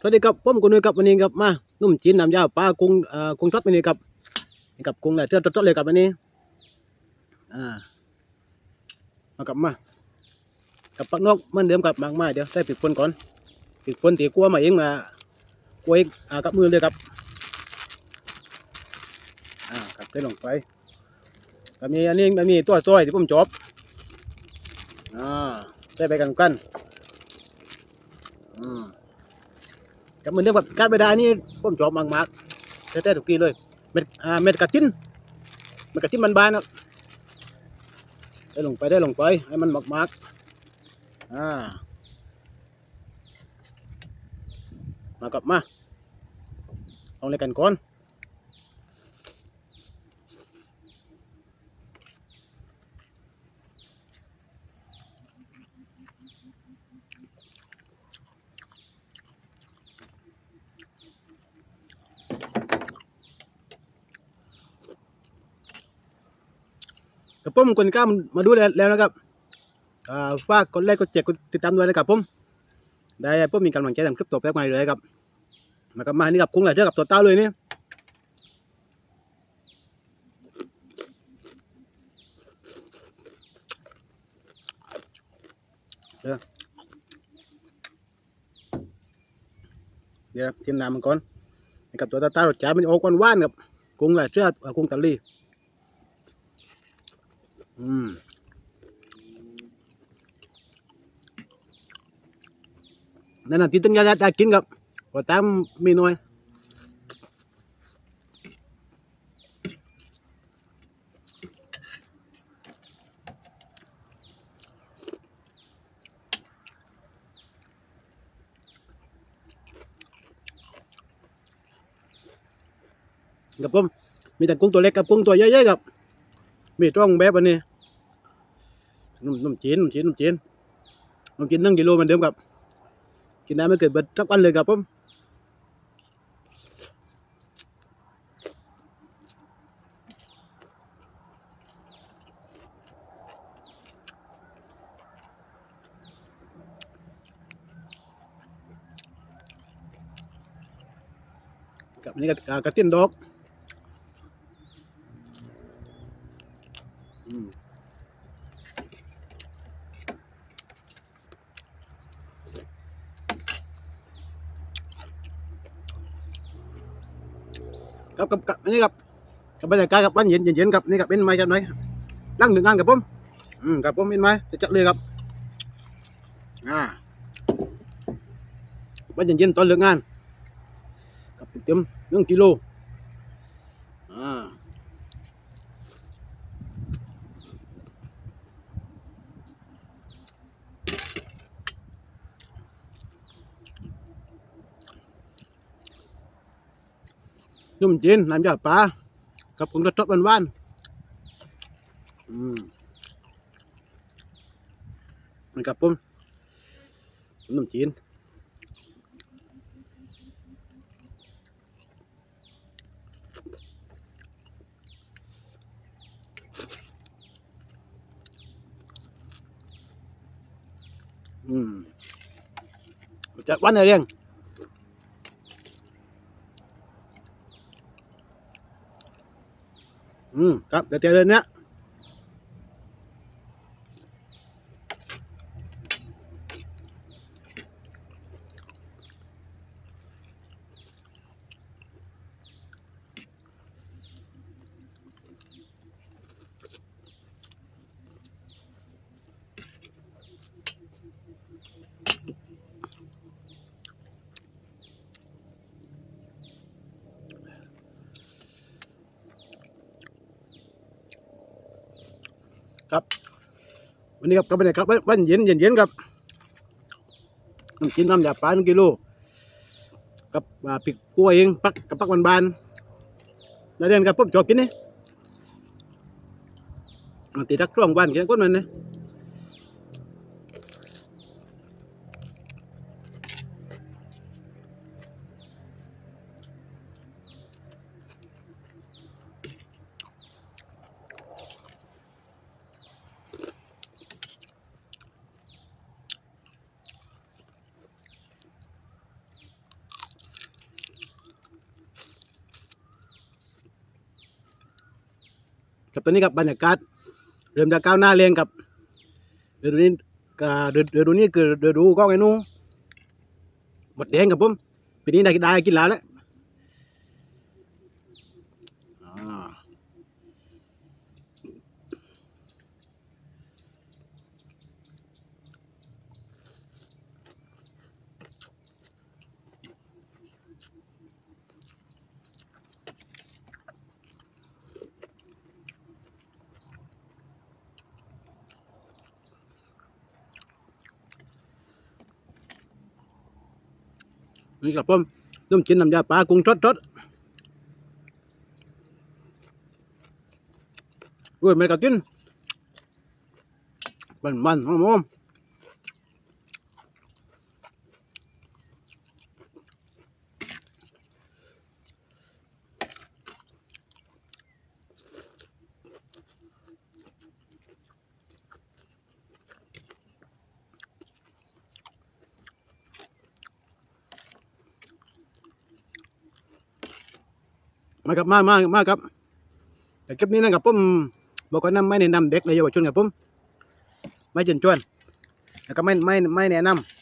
สวัสดีครับผมคุณนุ้ยครับวันนี้ครับมานุ่มจีนน้ำยาปลากุ้งเอ่อกุ้งทอดวันนี้ครับนี่กับกุ้งแหละเทือดๆเลยครับวันนี้อ่ามากับมากับปักนกเหมันเดิมกับมากมายเดี๋ยวใส่ปิดฝนก่อนปิดฝนตีกลัวมาเองมากลัวเองอ่ากับมือเลยครับอ่ากับได้ลงไปก็มีอันนี้มันมีตัวซอยที่ผมจบอ่าใส่ไปกันกันอืม กับเหมือนเดียวกับการไปได้นี่ผมชอบมากมากแท้ๆทุกทีเลยเม็ดอ่าเม็ดกระตินเม็ดกระตินมันบานๆครับได้ลงไปได้ลงไปให้มันมากมากๆอ่ามากับมาลองเล่นกันก่อน กับผมคนกล้ามาดูแล้วนะครับอ่าฝากกดไลค์กดแชร์กดติดตามด้วยนะครับผมได้ผมมีกำลังใจทำคลิปต่อไปใหม่เลยครับมากับมานี่กับคุ้งหลายเทือกกับตัวเต้าเลยนี่เดี๋ยวเดี๋ยวเตรียมน้ำมันก่อนกับตัวเต้ารสชาติมันออกหวานๆกับกุ้งหลายเทือกกุ้งตะลี อืมนั่นน่ะที่ตึงยาจะกินกับก็ตามมีน้อยกับผมมีแต่ นนี้นุ่มนุ่มจีนนุ่มจีนนุ่มจีนนุ่มจีนหนึ่งกิโลเหมือนเดิมครับ กินได้ไม่เกินเบิดสักวันเลยครับผมกับอันนี่ก็กระติ้นดอก กับกับกับอันนี้กับกับบรรยากาศกับวันเย็นเย็นๆกับนี่กับเป็นไม้กันไหมนั่งหนึ่งงานกับผมอืมกับผมเป็นไม้จะจัดเลยครับอ่าวันเย็นๆตอนเลิกงานกับเต็มหนึ่งกิโลอ่า นุ่มจีนน้ำยาปลากับผงกรสชาติหวานๆอืมนี่ครับผมนุ่มจีนอืมจัดวันอะไรเรียง อืมครับเดี๋ยวเจอเลยเนี้ย วันนี้ครับก็เป็นไงครับวันเย็นเย็นเย็นครับน้ำกินน้ำยาปลาหนึ่งกิโลกับอ่าปิกกล้วยเองปักกับปักบานบานๆแล้วเรียนครับผมชอบกินนี่มันตีทักร่วงบ้านกินก้นมันเนี่ย กับตอนนี้กับบรรยากาศเริ่มจะก้าวหน้าเรียงกับเดือนนี้ก็เดือนเดือนนี้คือเดือนดูก็ไงนู้หมดแดงกับผมปีนี้ได้ได้กินลาแล้ว นี่กับผมต้มจิ้นน้ำยาปลากุ้งทอดทอดด้วยไม่กระจิ้นมันมันหอม มาครับมามามาครับแต่คลิปนี้นะครับผมบอกว่าน้ำไม่แนะนำเด็กในเยาวชนครับผมไม่จนจวนแล้วก็ไม่ไม่ไม่แนะนำ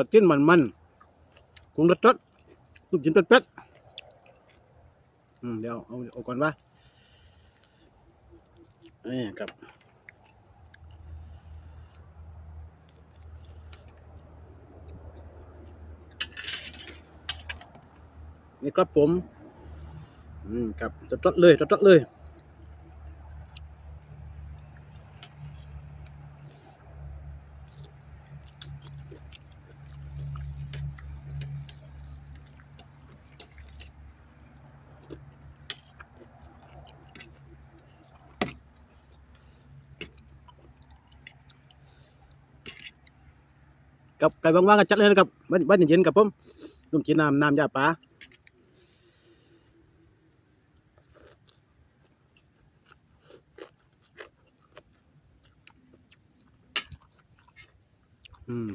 ก็กินมันมันกุ้งรสรสลูกชิ้นเป็ดเป็ดอืมเดี๋ยวเอาเอาก่อนว่านี่ครับนี่ครับผม อืมครับรสรสเลยรสรสเลย กับไก่ว่างๆก็จัดเลยนะครับบ้านบ้านเย็นๆกับผมนุ่มจีนน้ำน้ำยาปลาอืม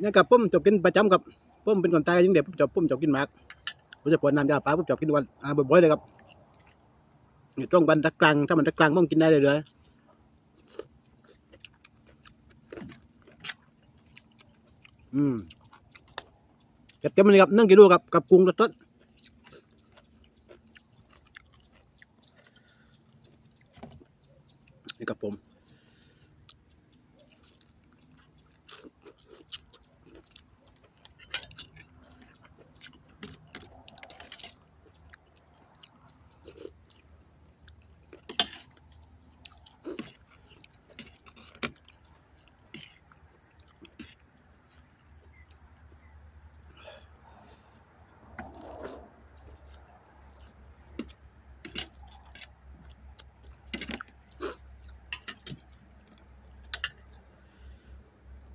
เนี่ยกับผมจบกินประจำกับผมเป็นคนตายยิ่งเด็กผมจบผมจบกินมาก ผมจะปวดน้ำยาปลาผมชอบกินวันอ่าบ่อยๆเลยครับนี่ตรงวันตะกลางถ้ามันตะกลางผมกินได้เลยเลยอืมจัดเต็มเลยครับนึ่งกิโลกับกับกุ้งรสๆนี่ครับผม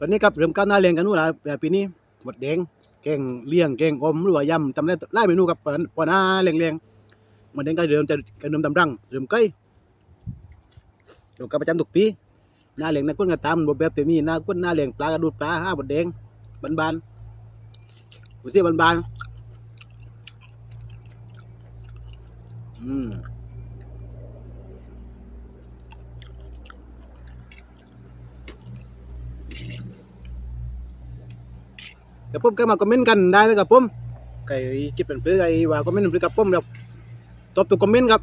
ตอนนี้ครับเริ่มก้าวหน้าเรียนกันนู่นละแบบปีนี้หมดแดงแกงเลี้ยงแกงอมหรือว่ายำจำได้ไล่เมนูกับปอนปอหน้าเรียงๆหมดแดงก็เริ่มจะกระเริ่มตำรังเริ่มใกล้เดี๋ยวก็ประจำทุกปีหน้าเลี้ยงนักกุ้นกระตามบแบบเต็มีหน้ากุ้นหน้าเลี้ยงปลากระดูดปลาห้าหมดแดงบานๆดูสิบานๆอืม กับผมก็มาคอมเมนต์กันได้นะครับผมใครคิดเป็นเพื่อใครว่าคอมเมนต์เป็นเพื่อกับผมครับตอบทุกคอมเมนต์ครับ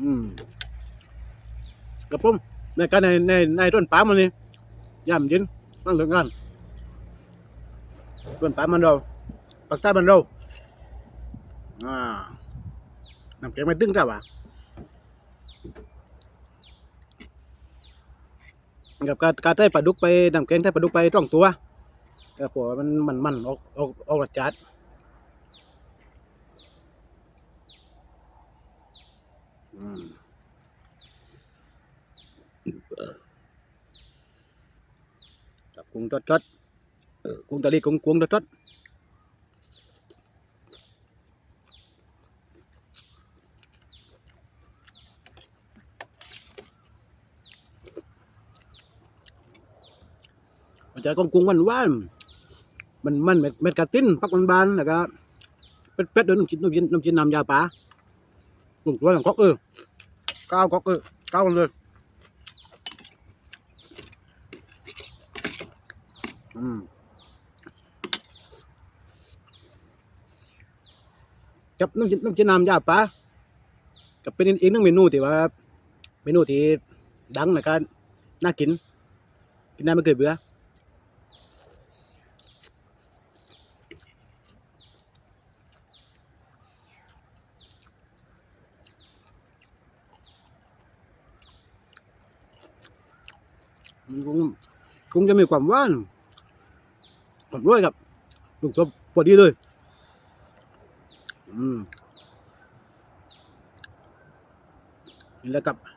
อืมกับผมในการในในในต้นปามันนี่ยามย็นนั่งเหลืองงานต้นปามมันเราปักใต้มันเราอ่า น้ำแข็งไม่ตึงเท่าว่ะกับการการได้ปลาดุกไปน้ำแกงได้ปลาดุกไปตร่องตัวก็พอมันมันมันออกออกออกรสจัดอืมกับกุ้งทอดทอดกุ้งตะลีกุ้งกุ้งทอดทอด มันจะกงกุ้งหวานหวานมันมันเม็ดเม็ดกระติ้นปักบานแล้วก็เป็ดเป็ดเดินน้ำจิ้มน้ำจิ้มน้ำจิ้มน้ำยาปลากุ้งตัวหลังก๊อกเออก้าวก๊อกเออก้าวมันเลยอืมจับน้ำจิ้มน้ำจิ้มน้ำยาปลาจะเป็นอีกหนึ่งเมนูที่ว่า เมนูที่ดังนะครับน่ากินกินได้ไม่เคยเบื่อมกุ้ง กุ้งจะมีความหวานผมด้วยครับลูกตัวพอดีเลย อืมนี่แหละครับ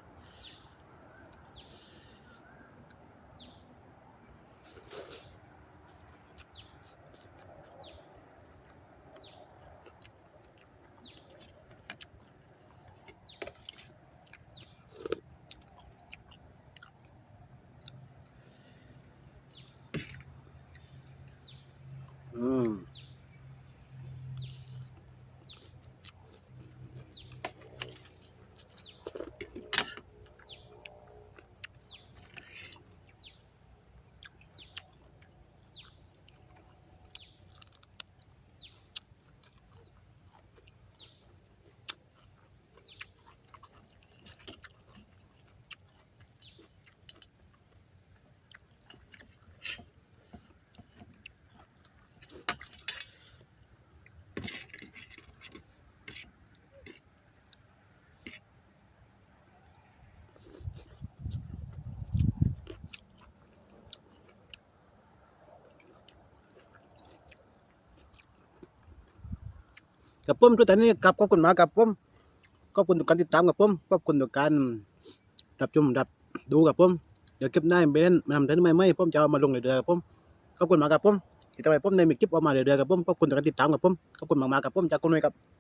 กับผมทุกท่านนี่กับขอบคุณมากกับผมขอบคุณทุกการติดตามกับผมขอบคุณทุกการรับชมรับดูกับผมเดี๋ยวคลิปหน้าไปเล่นมานำท่านไม่ไม่ผมจะมาลงเรื่อยๆกับผมขอบคุณมากกับผมที่ทำให้ผมในมีคลิปออกมาเรื่อยๆกับผมขอบคุณทุกการติดตามกับผมขอบคุณมากๆกับผมจากคนไว้ครับ